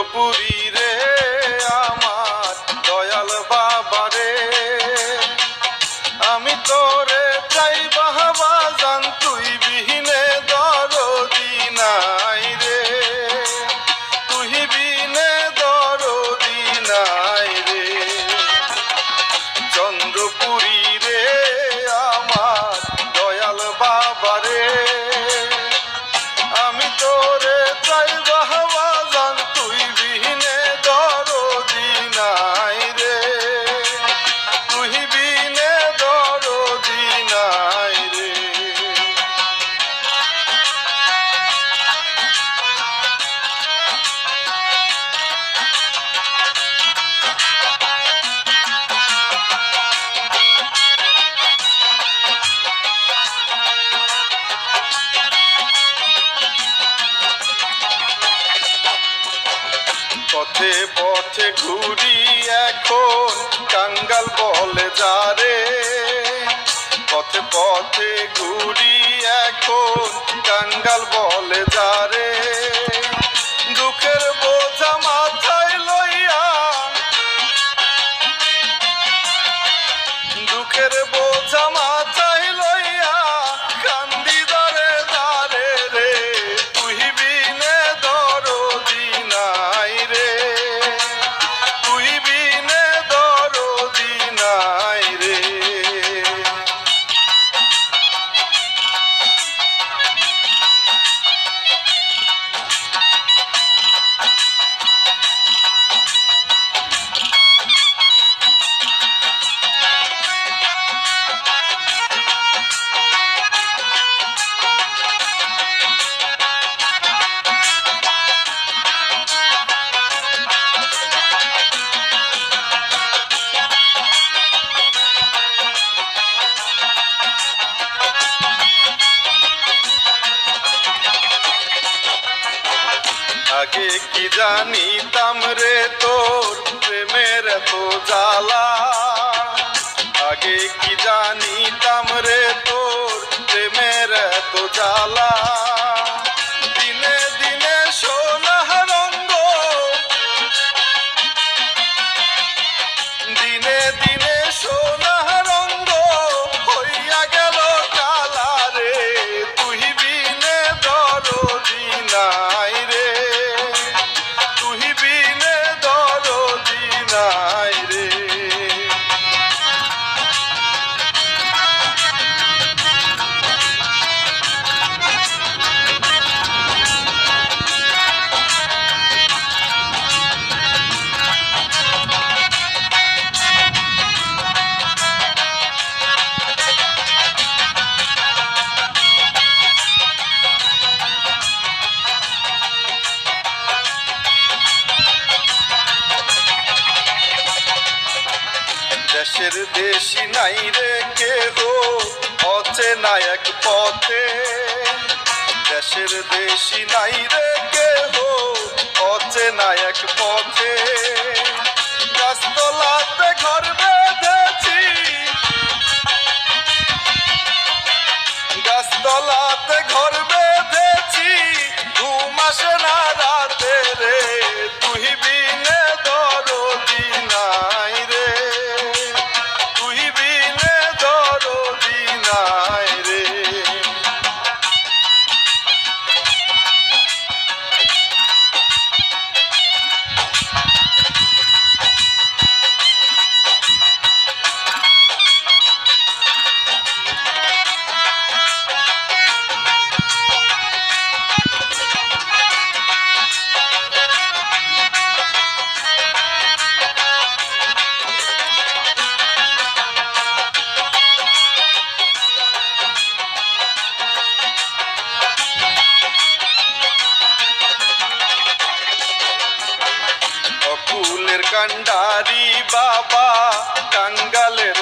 চন্দ্রপুরী রে আমার দয়াল বাবা রে। আমি তোরে চাই বাহবা জান তুই বিহীনে দরদি নাই রে। তুই বিনে দরদি নাই রে। চন্দ্রপুরী পথে পথে ঘুরি এখন, কাঙ্গাল বলে যারে। পথে পথে ঘুরি এখন, কাঙ্গাল বলে যারে। দুঃখের বোঝা আগে কি জানিতাম রে তোর প্রেমের তো জ্বালা আগে কি জানিতাম রে তোর প্রেমের তো জ্বালা দিনে দিনে দিনে দিনে সোনা দেশের দেশি নাই রে কেহ, অচেনা এক পথে। দেশের দেশি নাই রে কেহ, অচেনা এক পথে। গাছতলাতে ঘর কান্ডারি বাবা কাঙ্গালের